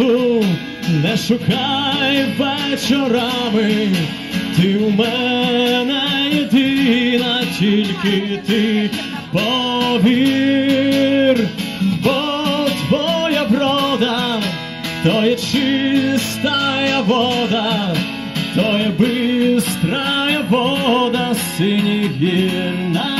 Руту не шукай вечорами, ти у мене єдина, тільки ти повір, бо твоя врода, то є чистая вода, то є бистрая вода синіх гір.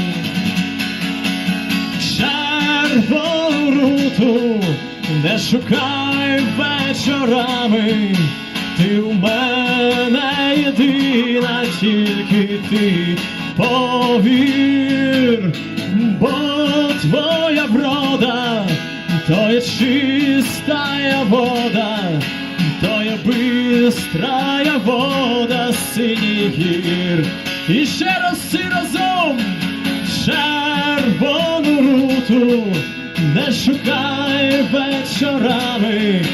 Червону руту не шукай вечорами, ти у мене єдина, тільки ти повір, бо твоя врода, то є чистая вода, то є бистрая вода синіх гір. І ще раз всі разом руту не шукай вечорами,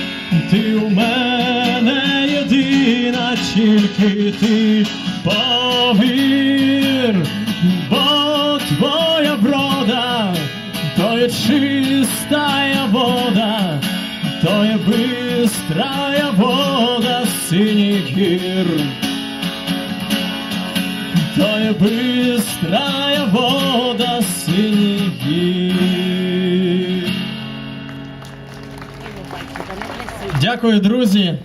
ти у мене єдина, тільки ти повір, бо твоя врода, то є чистая вода, то є бистрая вода синіх гір. То є бистрая вода синіх. Дякую, друзі.